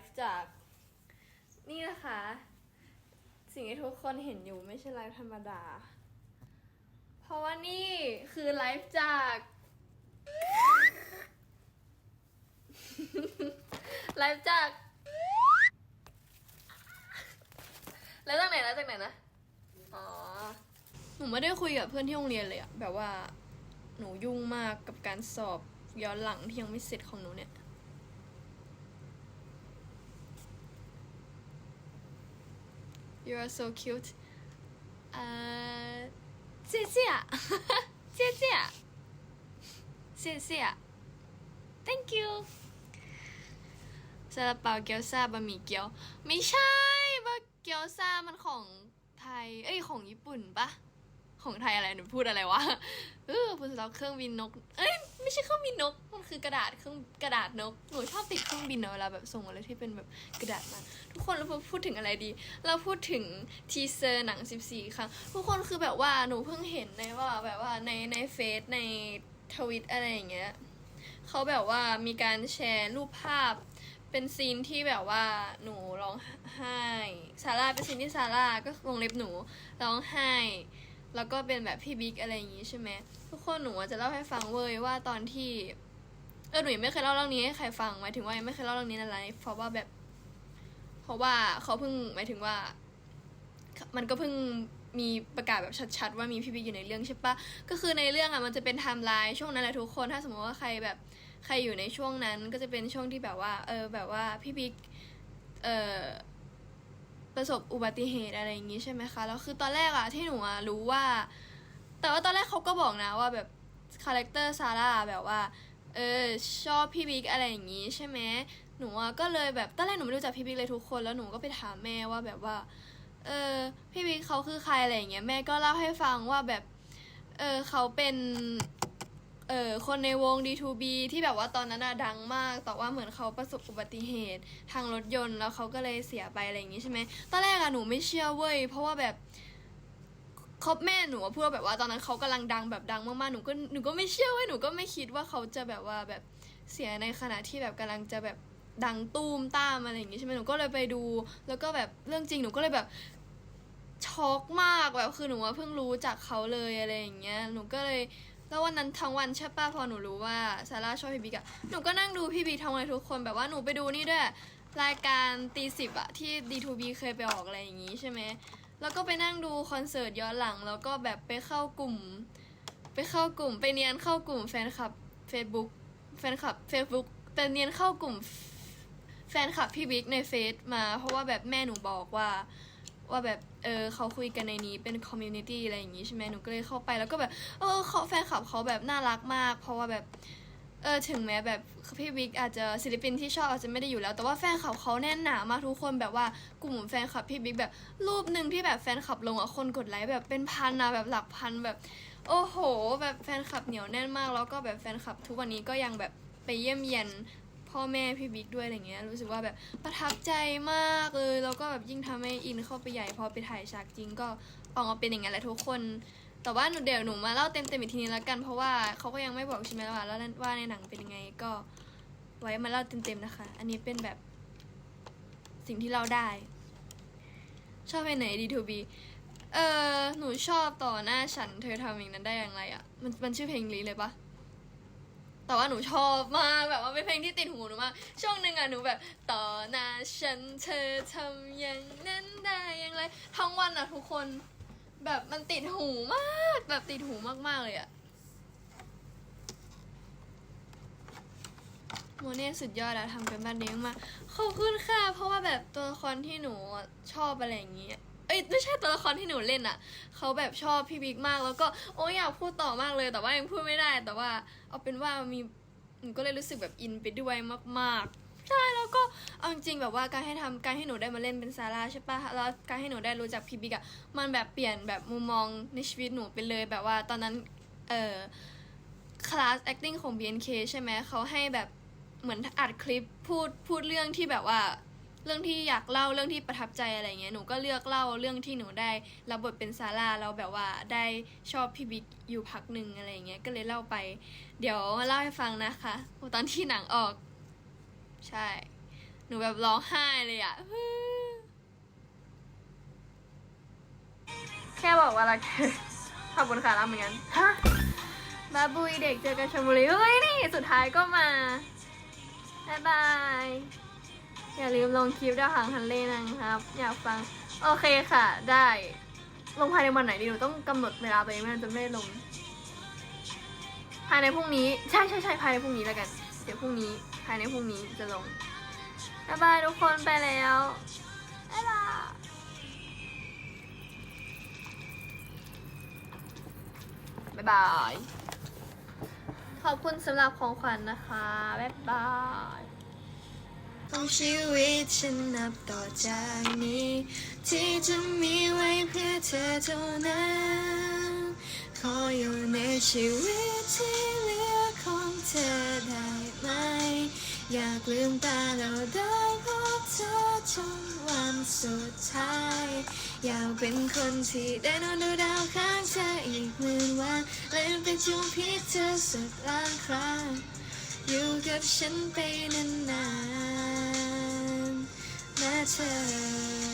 ฟ์จากนี่นะคะ สิ่งที่ทุกคนเห็นอยู่ไม่ใช่ไลฟ์ธรรมดา เพราะว่านี่คือไลฟ์จากไลฟ์จาก แล้วจากไหนนะจากไหนนะ อ๋อ หนูไม่ได้คุยกับเพื่อนที่โรงเรียนเลยอะแบบว่าหนูยุ่งมากกับการสอบย้อนหลังที่ยังไม่เสร็จของหนูเนี่ย you are so cute เอ่อเจียเจียเจีเจียเจียเจีย thank you ซาลาเปาเกี๊ยวซาบะหมี่เกี๊ยว ไม่ใช่บะเกี๊ยวซามันของไทย เอ้ย ของญี่ปุ่นปะ ของไทยอะไรหนูพูดอะไรวะเออพูดแล้วเครื่องบินนก เอ้ยไม่ใช่เครื่องบินนก มันคือกระดาษเครื่องกระดาษนกหนูชอบติดเครื่องบินเวลาแบบส่งอะไรที่เป็นแบบกระดาษมาทุกคนเราพูดถึงอะไรดี เราพูดถึงทีเซอร์หนัง 14 ครั้ง ทุกคนคือแบบว่าหนูเพิ่งเห็นในว่าแบบว่าในในเฟซในทวิตอะไรอย่างเงี้ยเขาแบบว่ามีการแชร์รูปภาพเป็นซีนที่แบบว่าหนูร้องไห้ซาร่าเป็นซีนที่ซาร่าก็วงเล็บหนูร้องไห้ แล้วก็เป็นแบบพี่บิ๊กอะไรอย่างงี้ใช่ไหมทุกคนหนูจะเล่าให้ฟังเว้ยว่าตอนที่เออหนูยังไม่เคยเล่าเรื่องนี้ให้ใครฟังหมายถึงว่ายังไม่เคยเล่าเรื่องนี้ในไลฟ์เพราะว่าแบบ เพราะว่าเขาเพิ่งหมายถึงว่า มันก็เพิ่งมีประกาศแบบชัดๆ ว่ามีพี่บิ๊กอยู่ในเรื่องใช่ปะก็คือในเรื่องอะมันจะเป็นไทม์ไลน์ช่วงนั้นแหละทุกคนถ้าสมมติว่าใครแบบใครอยู่ในช่วงนั้นก็จะเป็นช่วงที่แบบว่า เออแบบว่าพี่บิ๊กเออ ประสบอุบัติเหตุอะไรอย่างงี้ใช่ไหมคะแล้วคือตอนแรกอะที่หนูอะรู้ว่า แต่ว่าตอนแรกเขาก็บอกนะว่าแบบคาแรคเตอร์ซาร่าแบบว่าเออชอบพี่บิ๊กอะไรอย่างงี้ใช่ไหมหนูอะก็เลยแบบตอนแรกหนูไม่รู้จักพี่บิ๊กเลยทุกคนแล้วหนูก็ไปถามแม่ว่าแบบว่าเออพี่บิ๊กเขาคือใครอะไรอย่างเงี้ยแม่ก็เล่าให้ฟังว่าแบบเออเขาเป็น เออคนในวง D2B ที่แบบว่าตอนนั้นอะดังมาก แต่ว่าเหมือนเขาประสบอุบัติเหตุทางรถยนต์แล้วเขาก็เลยเสียไปอะไรอย่างงี้ใช่ไหมตอนแรกอะหนูไม่เชื่อเว้ย เพราะว่าแบบเขาแม่หนูพูดว่าแบบว่าตอนนั้นเขากำลังดังแบบดังมากๆ หนูก็หนูก็ไม่เชื่อเว้ย หนูก็ไม่คิดว่าเขาจะแบบว่าแบบเสียในขณะที่แบบกำลังจะแบบดังตูมตามอะไรอย่างงี้ใช่ไหมหนูก็เลยไปดู แล้วก็แบบเรื่องจริงหนูก็เลยแบบช็อกมากแบบคือหนูว่าเพิ่งรู้จากเขาเลยอะไรอย่างเงี้ย หนูก็เลย แล้ววันนั้นทั้งวันใช่ป่ะพอหนูรู้ว่าซาร่าชอบพี่บิ๊กอะหนูก็นั่งดูพี่บิ๊กทั้งวันทุกคนแบบว่าหนูไปดูนี่ด้วยรายการตีสิบอะที่ D2B เคยไปออกอะไรอย่างงี้ใช่ไหมแล้วก็ไปนั่งดูคอนเสิร์ตย้อนหลัง แล้วก็แบบไปเข้ากลุ่ม ไปเข้ากลุ่ม ไปเนียนเข้ากลุ่มแฟนคลับ Facebook แฟนคลับ Facebook แต่เนียนเข้ากลุ่มแฟนคลับพี่บิ๊กในเฟซมา เพราะว่าแบบแม่หนูบอกว่า ว่าแบบเออเขาคุยกันในนี้เป็นคอมมูนิตี้อะไรอย่างงี้ใช่ไหมหนูก็เลยเข้าไปแล้วก็แบบเออเขาแฟนคลับเขาแบบน่ารักมาก เพราะว่าแบบเออถึงแม้แบบพี่บิ๊กอาจจะศิลปินที่ชอบอาจจะไม่ได้อยู่แล้ว แต่ว่าแฟนคลับเขาแน่นหนามากทุกคนแบบว่ากลุ่มแฟนคลับพี่บิ๊กแบบรูปหนึ่งที่แบบแฟนคลับลงอะคนกดไลค์แบบเป็นพันนะแบบหลักพันแบบ โอ้โห แบบแฟนคลับเหนียวแน่นมาก แล้วก็แบบแฟนคลับทุกวันนี้ก็ยังแบบไปเยี่ยมเยียน พ่อแม่พี่บิ๊กด้วยอะไรเงี้ยรู้สึกว่าแบบประทับใจมากเลยแล้วก็แบบยิ่งทำให้อินเข้าไปใหญ่พอไปถ่ายฉากจริงก็ออกมาเป็นอย่างนั้นแหละทุกคน แต่ว่าหนูเดี๋ยวหนูมาเล่าเต็มๆอีกทีนึงแล้วกันเพราะว่าเขาก็ยังไม่บอกใช่ไหมว่าแล้วว่าในหนังเป็นยังไงก็ไว้มาเล่าเต็มๆนะคะ อันนี้เป็นแบบสิ่งที่เราได้ ชอบไปไหน D2B เออหนูชอบต่อหน้าฉันเธอทำอย่างนั้นได้อย่างไรอะ่ะมันมันชื่อเพลงลีเลยปะ แต่ว่าหนูชอบมากแบบว่าเป็นเพลงที่ติดหูหนูมากช่วงหนึ่งอะหนูแบบต่อหน้าฉันเธอทำอย่างนั้นได้อย่างไรทั้งวันอะทุกคน แบบมันติดหูมากแบบติดหูมากๆเลยอะโมเน่สุดยอดอะทำกันบ้านเลี้ยงมาขอบคุณค่ะ เพราะว่าแบบตัวละครที่หนูชอบอะไรอย่างงี้ เอ้ยไม่ใช่ตัวละครที่หนูเล่นอะเขาแบบชอบพี่บิ๊กมาก แล้วก็โอ้ยอยากพูดต่อมากเลย แต่ว่ายังพูดไม่ได้ แต่ว่าเอาเป็นว่ามีหนูก็เลยรู้สึกแบบอินไปด้วยมากๆ ใช่แล้วก็เอาจริงแบบว่าการให้ทำการให้หนูได้มาเล่นเป็นซาร่าใช่ปะแล้วการให้หนูได้รู้จักพี่บิ๊กอะมันแบบเปลี่ยนแบบมุมมองในชีวิตหนูไปเลยแบบว่าตอนนั้นเออคลาส acting ของ BNK ใช่ไหมเขาให้แบบเหมือนอัดคลิปพูดพูดเรื่องที่แบบว่า เรื่องที่อยากเล่าเรื่องที่ประทับใจอะไรเงี้ยหนูก็เลือกเล่าเรื่องที่หนูได้รับบทเป็นซาร่าแล้วแบบว่าได้ชอบพี่บิ๊กอยู่พักหนึ่งอะไรเงี้ยก็เลยเล่าไป เดี๋ยวมาเล่าให้ฟังนะคะตอนที่หนังออก ใช่ หนูแบบร้องไห้เลยอะแค่บอกว่ารักขอบคุณค่ะรับเหมือนกันฮะบาบุยเด็กเจอกันชลบุรีเฮ้ยนี่ สุดท้ายก็มา บ๊ายบาย อย่าลืมลงคลิปดาวหางฮันเล่นะครับ อยากฟัง โอเคค่ะ ได้ ลงภายในวันไหนดีหนูต้องกำหนดเวลาตัวเองไม่งั้นจะไม่ได้ลง ภายในพรุ่งนี้ ใช่ใช่ใช่ภายในพรุ่งนี้แล้วกัน เดี๋ยวพรุ่งนี้ภายในพรุ่งนี้จะลงบ๊ายบายทุกคนไปแล้วบ๊ายบายบ๊ายบาย ขอบคุณสำหรับของขวัญนะคะ บ๊ายบาย ของชีวิตฉันนับต่อจากนี้ ที่จะมีไว้เพื่อเธอเท่านั้น ขออยู่ในชีวิตที่เหลือของเธอได้ไหม อยากลืมตาเราได้พบเธอจนวันสุดท้าย อยากเป็นคนที่ได้นอนดูดาวข้างเธออีกหมื่นวันและเป็นจูบพิษเธอสักล้านครั้งอยู่กับฉันไปนานๆ matter.